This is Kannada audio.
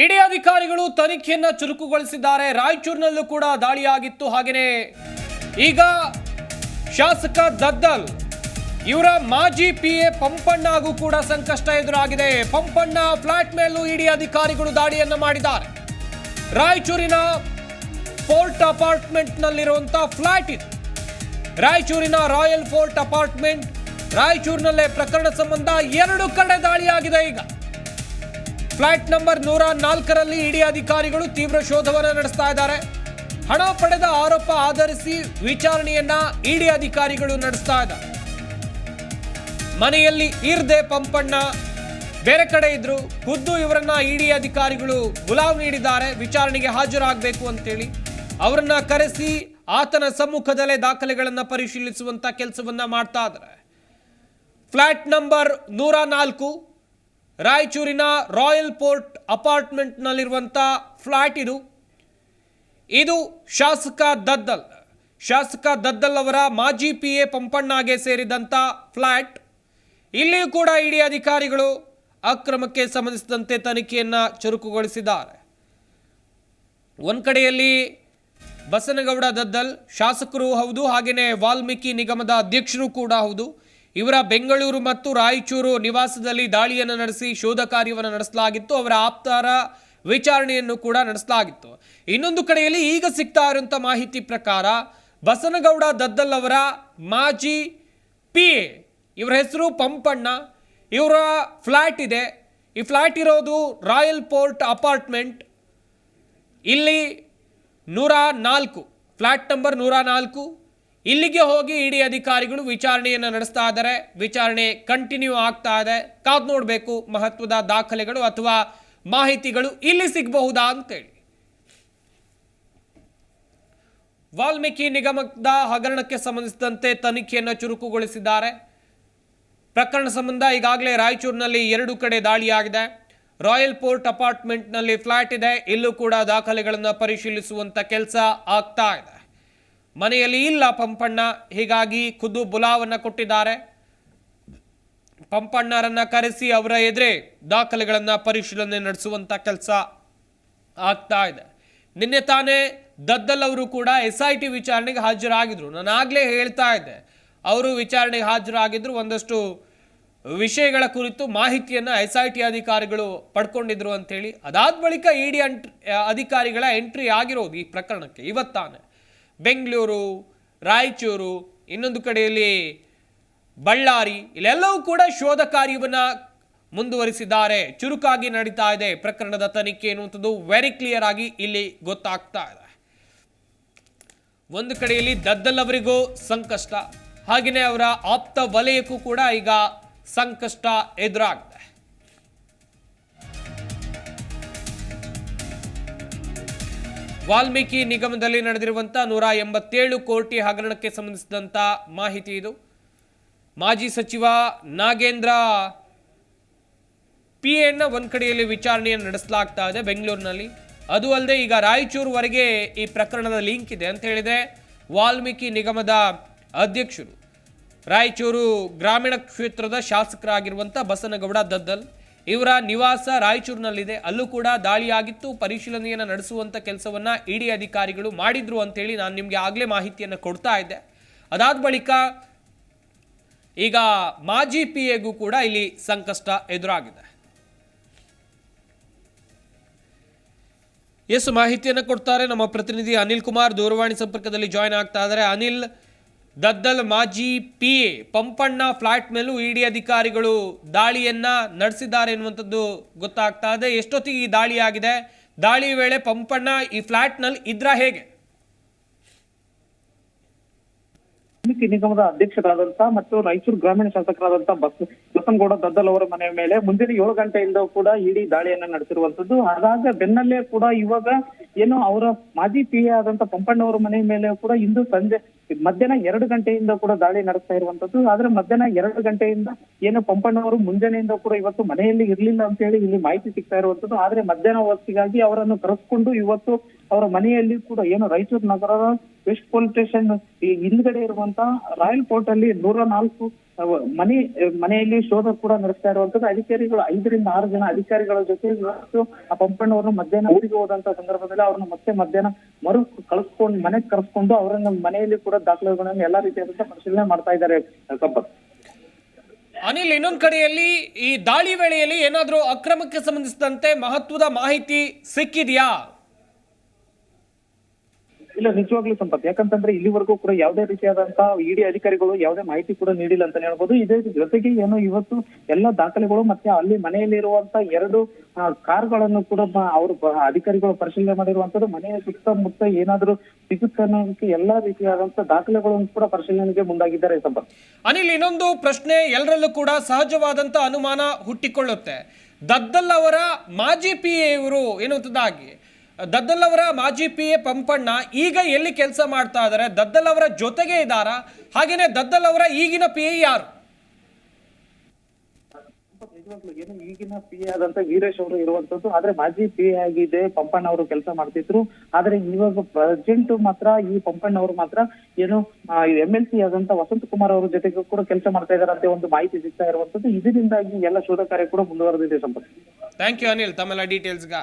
ಇಡಿ ಅಧಿಕಾರಿಗಳು ತನಿಖೆಯನ್ನ ಚುರುಕುಗೊಳಿಸಿದ್ದಾರೆ. ರಾಯಚೂರಿನಲ್ಲೂ ಕೂಡ ದಾಳಿಯಾಗಿತ್ತು. ಹಾಗೆಯೇ ಈಗ ಶಾಸಕ ದದ್ದಲ್, ಇವರ ಮಾಜಿ ಪಿ ಎ ಪಂಪಣ್ಣಗೂ ಕೂಡ ಸಂಕಷ್ಟ ಎದುರಾಗಿದೆ. ಪಂಪಣ್ಣ ಫ್ಲಾಟ್ ಮೇಲೂ ಇಡಿ ಅಧಿಕಾರಿಗಳು ದಾಳಿಯನ್ನು ಮಾಡಿದ್ದಾರೆ. ರಾಯಚೂರಿನ ಫೋರ್ಟ್ ಅಪಾರ್ಟ್ಮೆಂಟ್ನಲ್ಲಿರುವಂತಹ ಫ್ಲಾಟ್ ಇದು. ರಾಯಚೂರಿನ ರಾಯಲ್ ಫೋರ್ಟ್ ಅಪಾರ್ಟ್ಮೆಂಟ್ ರಾಯಚೂರಿನಲ್ಲೇ ಪ್ರಕರಣ ಸಂಬಂಧ ಎರಡು ಕಡೆ ದಾಳಿಯಾಗಿದೆ ಈಗ. ಫ್ಲಾಟ್ ನಂಬರ್ ನೂರ ನಾಲ್ಕರಲ್ಲಿ ಇಡಿ ಅಧಿಕಾರಿಗಳು ತೀವ್ರ ಶೋಧವನ್ನು ನಡೆಸ್ತಾ ಇದ್ದಾರೆ. ಹಣ ಪಡೆದ ಆರೋಪ ಆಧರಿಸಿ ವಿಚಾರಣೆಯನ್ನ ಇಡಿ ಅಧಿಕಾರಿಗಳು ನಡೆಸ್ತಾ ಇದ್ದಾರೆ. ಮನೆಯಲ್ಲಿ ಇರ್ದೆ ಪಂಪಣ್ಣ, ಬೇರೆ ಕಡೆ ಇದ್ರು, ಖುದ್ದು ಇವರನ್ನ ಇಡಿ ಅಧಿಕಾರಿಗಳು ಗುಲಾಮ್ ನೀಡಿದ್ದಾರೆ, ವಿಚಾರಣೆಗೆ ಹಾಜರಾಗಬೇಕು ಅಂತೇಳಿ. ಅವರನ್ನ ಕರೆಸಿ ಆತನ ಸಮ್ಮುಖದಲ್ಲೇ ದಾಖಲೆಗಳನ್ನ ಪರಿಶೀಲಿಸುವಂತ ಕೆಲಸವನ್ನ ಮಾಡ್ತಾ ಇದ್ದಾರೆ. ಫ್ಲಾಟ್ ನಂಬರ್ ನೂರ ನಾಲ್ಕು ರಾಯಚೂರಿನ ರಾಯಲ್ ಪೋರ್ಟ್ ಅಪಾರ್ಟ್ಮೆಂಟ್ನಲ್ಲಿರುವಂಥ ಫ್ಲ್ಯಾಟ್ ಇದು. ಇದು ಶಾಸಕ ದದ್ದಲ್. ಶಾಸಕ ದದ್ದಲ್ ಅವರ ಮಾಜಿ ಪಿ ಎ ಪಂಪಣ್ಣಗೆ ಸೇರಿದಂಥ ಫ್ಲ್ಯಾಟ್ ಇಲ್ಲಿಯೂ ಕೂಡ ಇಡಿ ಅಧಿಕಾರಿಗಳು ಅಕ್ರಮಕ್ಕೆ ಸಂಬಂಧಿಸಿದಂತೆ ತನಿಖೆಯನ್ನು ಚುರುಕುಗೊಳಿಸಿದ್ದಾರೆ. ಒಂದು ಕಡೆಯಲ್ಲಿ ಬಸನಗೌಡ ದದ್ದಲ್ ಶಾಸಕರು ಹೌದು ಹಾಗೆಯೇ ವಾಲ್ಮೀಕಿ ನಿಗಮದ ಅಧ್ಯಕ್ಷರು ಕೂಡ ಹೌದು. ಇವರ ಬೆಂಗಳೂರು ಮತ್ತು ರಾಯಚೂರು ನಿವಾಸದಲ್ಲಿ ದಾಳಿಯನ್ನು ನಡೆಸಿ ಶೋಧ ಕಾರ್ಯವನ್ನು ನಡೆಸಲಾಗಿತ್ತು. ಅವರ ಆಪ್ತರ ವಿಚಾರಣೆಯನ್ನು ಕೂಡ ನಡೆಸಲಾಗಿತ್ತು. ಇನ್ನೊಂದು ಕಡೆಯಲ್ಲಿ ಈಗ ಸಿಗ್ತಾ ಇರುವಂಥ ಮಾಹಿತಿ ಪ್ರಕಾರ ಬಸನಗೌಡ ದದ್ದಲ್ ಅವರ ಮಾಜಿ ಪಿ ಎ, ಇವರ ಹೆಸರು ಪಂಪಣ್ಣ. ಇವರ ಫ್ಲ್ಯಾಟ್ ಇದೆ. ಈ ಫ್ಲ್ಯಾಟ್ ಇರೋದು ರಾಯಲ್ ಪೋರ್ಟ್ ಅಪಾರ್ಟ್ಮೆಂಟ್. ಇಲ್ಲಿ ನೂರ ನಾಲ್ಕು, ಫ್ಲಾಟ್ ನಂಬರ್ ನೂರ ನಾಲ್ಕು. ಇಲ್ಲಿಗೆ ಹೋಗಿ ಇಡಿ ಅಧಿಕಾರಿಗಳು ವಿಚಾರಣೆಯನ್ನು ನಡೆಸ್ತಾ ಇದ್ದಾರೆ. ವಿಚಾರಣೆ ಕಂಟಿನ್ಯೂ ಆಗ್ತಾ ಇದೆ. ಕಾದ್ ನೋಡಬೇಕು ಮಹತ್ವದ ದಾಖಲೆಗಳು ಅಥವಾ ಮಾಹಿತಿಗಳು ಇಲ್ಲಿ ಸಿಗಬಹುದಾ ಅಂತೇಳಿ. ವಾಲ್ಮೀಕಿ ನಿಗಮದ ಹಗರಣಕ್ಕೆ ಸಂಬಂಧಿಸಿದಂತೆ ತನಿಖೆಯನ್ನು ಚುರುಕುಗೊಳಿಸಿದ್ದಾರೆ. ಪ್ರಕರಣ ಸಂಬಂಧ ಈಗಾಗಲೇ ರಾಯಚೂರಿನಲ್ಲಿ ಎರಡು ಕಡೆ ದಾಳಿಯಾಗಿದೆ. ರಾಯಲ್ ಪೋರ್ಟ್ ಅಪಾರ್ಟ್ಮೆಂಟ್ನಲ್ಲಿ ಫ್ಲಾಟ್ ಇದೆ. ಇಲ್ಲೂ ಕೂಡ ದಾಖಲೆಗಳನ್ನು ಪರಿಶೀಲಿಸುವಂಥ ಕೆಲಸ ಆಗ್ತಾ ಇದೆ. ಮನೆಯಲ್ಲಿ ಇಲ್ಲ ಪಂಪಣ್ಣ. ಹೀಗಾಗಿ ಖುದ್ದು ಬುಲಾವನ್ನು ಕೊಟ್ಟಿದ್ದಾರೆ. ಪಂಪಣ್ಣರನ್ನು ಕರೆಸಿ ಅವರ ಎದುರೆ ದಾಖಲೆಗಳನ್ನು ಪರಿಶೀಲನೆ ನಡೆಸುವಂಥ ಕೆಲಸ ಆಗ್ತಾ ಇದೆ. ನಿನ್ನೆ ತಾನೇ ದದ್ದಲ್ ಅವರು ಕೂಡ ಎಸ್ ಐ ಟಿ ವಿಚಾರಣೆಗೆ ಹಾಜರಾಗಿದ್ರು. ನಾನು ಆಗಲೇ ಹೇಳ್ತಾ ಇದ್ದೆ. ಅವರು ವಿಚಾರಣೆಗೆ ಹಾಜರಾಗಿದ್ದರು ಒಂದಷ್ಟು ವಿಷಯಗಳ ಕುರಿತು ಮಾಹಿತಿಯನ್ನು ಎಸ್ ಐ ಟಿ ಅಧಿಕಾರಿಗಳು ಪಡ್ಕೊಂಡಿದ್ರು ಅಂಥೇಳಿ ಅದಾದ ಬಳಿಕ ಇಡಿ ಅಂಟ್ ಅಧಿಕಾರಿಗಳ ಎಂಟ್ರಿ ಆಗಿರೋದು ಈ ಪ್ರಕರಣಕ್ಕೆ ಇವತ್ತಾನೆ. ಬೆಂಗಳೂರು, ರಾಯಚೂರು, ಇನ್ನೊಂದು ಕಡೆಯಲ್ಲಿ ಬಳ್ಳಾರಿ, ಇಲ್ಲೆಲ್ಲವೂ ಕೂಡ ಶೋಧ ಕಾರ್ಯವನ್ನು ಮುಂದುವರಿಸಿದ್ದಾರೆ. ಚುರುಕಾಗಿ ನಡೀತಾ ಇದೆ ಪ್ರಕರಣದ ತನಿಖೆ ಎನ್ನುವಂಥದ್ದು ವೆರಿ ಕ್ಲಿಯರ್ ಆಗಿ ಇಲ್ಲಿ ಗೊತ್ತಾಗ್ತಾ ಇದೆ. ಒಂದು ಕಡೆಯಲ್ಲಿ ದದ್ದಲ್ ಅವರಿಗೂ ಸಂಕಷ್ಟ. ಹಾಗೆಯೇ ಅವರ ಆಪ್ತ ವಲಯಕ್ಕೂ ಕೂಡ ಈಗ ಸಂಕಷ್ಟ ಎದುರಾಗಿದೆ ವಾಲ್ಮೀಕಿ ನಿಗಮದಲ್ಲಿ ನಡೆದಿರುವಂಥ ನೂರ ಎಂಬತ್ತೇಳು ಕೋಟಿ ಹಗರಣಕ್ಕೆ ಸಂಬಂಧಿಸಿದಂಥ ಮಾಹಿತಿ ಇದು. ಮಾಜಿ ಸಚಿವ ನಾಗೇಂದ್ರ ಪಿ ಎನ್ನ ಒಂದ್ ಕಡೆಯಲ್ಲಿ ವಿಚಾರಣೆಯನ್ನು ನಡೆಸಲಾಗ್ತಾ ಇದೆ ಬೆಂಗಳೂರಿನಲ್ಲಿ. ಅದು ಅಲ್ಲದೆ ಈಗ ರಾಯಚೂರುವರೆಗೆ ಈ ಪ್ರಕರಣದ ಲಿಂಕ್ ಇದೆ ಅಂತ ಹೇಳಿದೆ ವಾಲ್ಮೀಕಿ ನಿಗಮದ ಅಧ್ಯಕ್ಷರು. ರಾಯಚೂರು ಗ್ರಾಮೀಣ ಕ್ಷೇತ್ರದ ಶಾಸಕರಾಗಿರುವಂಥ ಬಸನಗೌಡ ದದ್ದಲ್. ಇವರ ನಿವಾಸ ರಾಯಚೂರಿನಲ್ಲಿದೆ. ಅಲ್ಲೂ ಕೂಡ ದಾಳಿಯಾಗಿತ್ತು. ಪರಿಶೀಲನೆಯನ್ನು ನಡೆಸುವಂಥ ಕೆಲಸವನ್ನ ಇಡಿ ಅಧಿಕಾರಿಗಳು ಮಾಡಿದ್ರು ಅಂತೇಳಿ ನಾನು ನಿಮಗೆ ಆಗಲೇ ಮಾಹಿತಿಯನ್ನು ಕೊಡ್ತಾ ಇದ್ದೆ. ಅದಾದ ಬಳಿಕ ಈಗ ಮಾಜಿ ಪಿ ಎಗೂ ಕೂಡ ಇಲ್ಲಿ ಸಂಕಷ್ಟ ಎದುರಾಗಿದೆ. ಎಸ್, ಮಾಹಿತಿಯನ್ನು ಕೊಡ್ತಾರೆ ನಮ್ಮ ಪ್ರತಿನಿಧಿ ಅನಿಲ್ ಕುಮಾರ್ ದೂರವಾಣಿ ಸಂಪರ್ಕದಲ್ಲಿ ಜಾಯ್ನ್ ಆಗ್ತಾ ಇದ್ದಾರೆ. ಅನಿಲ್ ದದ್ದಲ್ ಮಾಜಿ ಪಿ ಎ ಪಂಪಣ್ಣ ಫ್ಲಾಟ್ ಮೇಲೂ ಇಡಿ ಅಧಿಕಾರಿಗಳು ದಾಳಿಯನ್ನ ನಡೆಸಿದ್ದಾರೆ ಎನ್ನುವಂಥದ್ದು ಗೊತ್ತಾಗ್ತಾ ಇದೆ. ಎಷ್ಟೊತ್ತಿಗೆ ಈ ದಾಳಿ ಆಗಿದೆ? ದಾಳಿ ವೇಳೆ ಪಂಪಣ್ಣ ಈ ಫ್ಲಾಟ್ನಲ್ಲಿ ಇದ್ರ ಹೇಗೆ? ವಾಲ್ಮೀಕಿ ನಿಗಮದ ಅಧ್ಯಕ್ಷರಾದಂತ ಮತ್ತು ರಾಯಚೂರು ಗ್ರಾಮೀಣ ಶಾಸಕರಾದಂತ ಬಸ್, ಬಸನಗೌಡ ದದ್ದಲ್ ಅವರ ಮನೆ ಮೇಲೆ ಮುಂಜಾನೆ ಏಳು ಗಂಟೆಯಿಂದ ಕೂಡ ಇಡೀ ದಾಳಿಯನ್ನ ನಡೆಸಿರುವಂತದ್ದು. ಅದಾದ ಬೆನ್ನಲ್ಲೇ ಕೂಡ ಇವಾಗ ಏನು ಅವರ ಮಾಜಿ ಪಿ ಎ ಆದಂತ ಪಂಪಣ್ಣವರ ಮನೆ ಮೇಲೆ ಕೂಡ ಇಂದು ಸಂಜೆ, ಮಧ್ಯಾಹ್ನ ಎರಡು ಗಂಟೆಯಿಂದ ಕೂಡ ದಾಳಿ ನಡೆಸ್ತಾ ಇರುವಂತದ್ದು. ಆದ್ರೆ ಮಧ್ಯಾಹ್ನ ಎರಡು ಗಂಟೆಯಿಂದ ಏನು ಪಂಪಣ್ಣವರು ಮುಂಜಾನೆಯಿಂದ ಕೂಡ ಇವತ್ತು ಮನೆಯಲ್ಲಿ ಇರ್ಲಿಲ್ಲ ಅಂತ ಹೇಳಿ ಇಲ್ಲಿ ಮಾಹಿತಿ ಸಿಗ್ತಾ ಇರುವಂತದ್ದು. ಆದ್ರೆ ಮಧ್ಯಾಹ್ನ ಹೊತ್ತಿಗಾಗಿ ಅವರನ್ನು ಕರೆಸ್ಕೊಂಡು ಇವತ್ತು ಅವರ ಮನೆಯಲ್ಲಿ ಕೂಡ ಏನು ರಾಯಚೂರು ನಗರದ ವೆಸ್ಟ್ ಪೊಲೀಸ್ ಸ್ಟೇಷನ್ ಹಿಂದ್ಗಡೆ ಇರುವಂತ ರಾಯಲ್ ಕೋರ್ಟ್ ಅಲ್ಲಿ ನೂರ ನಾಲ್ಕು ಮನೆ, ಮನೆಯಲ್ಲಿ ಶೋಧ ಕೂಡ ನಡೆಸ್ತಾ ಇರುವಂತದ್ದು. ಅಧಿಕಾರಿಗಳು ಐದರಿಂದ ಆರು ಜನ ಅಧಿಕಾರಿಗಳ ಜೊತೆ ಇವತ್ತು ಆ ಪಂಪಣ್ಣವ್ರನ್ನ ಮಧ್ಯಾಹ್ನ ಊರಿಗೆ ಹೋದಂತ ಸಂದರ್ಭದಲ್ಲಿ ಅವ್ರನ್ನ ಮತ್ತೆ ಮಧ್ಯಾಹ್ನ ಮರು ಕಳಿಸ್ಕೊಂಡು ಮನೆಗೆ ಕರೆಸ್ಕೊಂಡು ಅವರನ್ನ ಮನೆಯಲ್ಲಿ ಕೂಡ ದಾಖಲೆಗಳನ್ನ ಎಲ್ಲಾ ರೀತಿಯಾದಂತ ಪರಿಶೀಲನೆ ಮಾಡ್ತಾ ಇದ್ದಾರೆ ಅನಿಲ್, ಇನ್ನೊಂದ್ ಕಡೆಯಲ್ಲಿ ಈ ದಾಳಿ ವೇಳೆಯಲ್ಲಿ ಏನಾದರೂ ಅಕ್ರಮಕ್ಕೆ ಸಂಬಂಧಿಸಿದಂತೆ ಮಹತ್ವದ ಮಾಹಿತಿ ಸಿಕ್ಕಿದೆಯಾ? ಇಲ್ಲ, ನಿಜವಾಗ್ಲೂ ಸಂಪತ್. ಯಾಕಂತಂದ್ರೆ ಇಲ್ಲಿವರೆಗೂ ಕೂಡ ಯಾವುದೇ ರೀತಿಯಾದಂತಹ ಇಡಿ ಅಧಿಕಾರಿಗಳು ಯಾವುದೇ ಮಾಹಿತಿ ಕೂಡ ನೀಡಿಲ್ಲ ಅಂತ ಹೇಳ್ಬೋದು. ಇದೇ ಜೊತೆಗೆ ಏನು ಇವತ್ತು ಎಲ್ಲ ದಾಖಲೆಗಳು ಮತ್ತೆ ಅಲ್ಲಿ ಮನೆಯಲ್ಲಿ ಇರುವಂತ ಎರಡು ಕಾರ್ಗಳನ್ನು ಕೂಡ ಅವರು ಅಧಿಕಾರಿಗಳು ಪರಿಶೀಲನೆ ಮಾಡಿರುವಂತದ್ದು ಮನೆಯ ಸುತ್ತಮುತ್ತ ಏನಾದರೂ ಸಿಗುತ್ತೆ ಎಲ್ಲಾ ರೀತಿಯಾದಂತಹ ದಾಖಲೆಗಳನ್ನು ಕೂಡ ಪರಿಶೀಲನೆಗೆ ಮುಂದಾಗಿದ್ದಾರೆ ಸಂಪತ್. ಅನಿಲ್, ಇನ್ನೊಂದು ಪ್ರಶ್ನೆ ಎಲ್ಲರಲ್ಲೂ ಕೂಡ ಸಹಜವಾದಂತ ಅನುಮಾನ ಹುಟ್ಟಿಕೊಳ್ಳುತ್ತೆ. ದದ್ದಲ್ ಅವರ ಮಾಜಿ ಪಿ ಎ ಇವರು ಎನ್ನುವುದಾಗಿ ದದ್ದಲ್ ಅವರ ಮಾಜಿ ಪಿ ಎ ಪಂಪಣ್ಣ ಈಗ ಎಲ್ಲಿ ಕೆಲಸ ಮಾಡ್ತಾ ಇದ್ದಾರೆ ದದ್ದಲ್ ಅವರ ಜೊತೆಗೆ ಇದ್ದಾರಾ ಹಾಗೇನೆ ದದ್ದಲ್ ಅವರ ಈಗಿನ ಪಿ ಎ ಯಾರು? ಏನು ಈಗಿನ ಪಿ ಎ ಆದಂತ ವೀರೇಶ್ ಅವರು ಇರುವಂತದ್ದು ಆದ್ರೆ ಮಾಜಿ ಪಿ ಎ ಆಗಿದೆ ಪಂಪಣ್ಣ ಅವರು ಕೆಲಸ ಮಾಡ್ತಿದ್ರು. ಆದ್ರೆ ಇವಾಗ ಪ್ರೆಸೆಂಟ್ ಮಾತ್ರ ಈ ಪಂಪಣ್ಣ ಅವರು ಮಾತ್ರ ಏನು ಎಂ ಎಲ್ ಸಿ ಆದಂತ ವಸಂತ ಕುಮಾರ್ ಅವರ ಜೊತೆಗೂ ಕೂಡ ಕೆಲಸ ಮಾಡ್ತಾ ಇದಾರೆ ಅಂತ ಒಂದು ಮಾಹಿತಿ ಸಿಗ್ತಾ ಇರುವಂತದ್ದು. ಇದರಿಂದಾಗಿ ಎಲ್ಲ ಶೋಧ ಕಾರ್ಯ ಕೂಡ ಮುಂದುವರೆದಿದೆ ಸಂಪತ್ ಥ್ಯಾಂಕ್ ಯು ಅನಿಲ್ ತಮ್ಮೆಲ್ಲ ಡೀಟೇಲ್ಸ್ಗೆ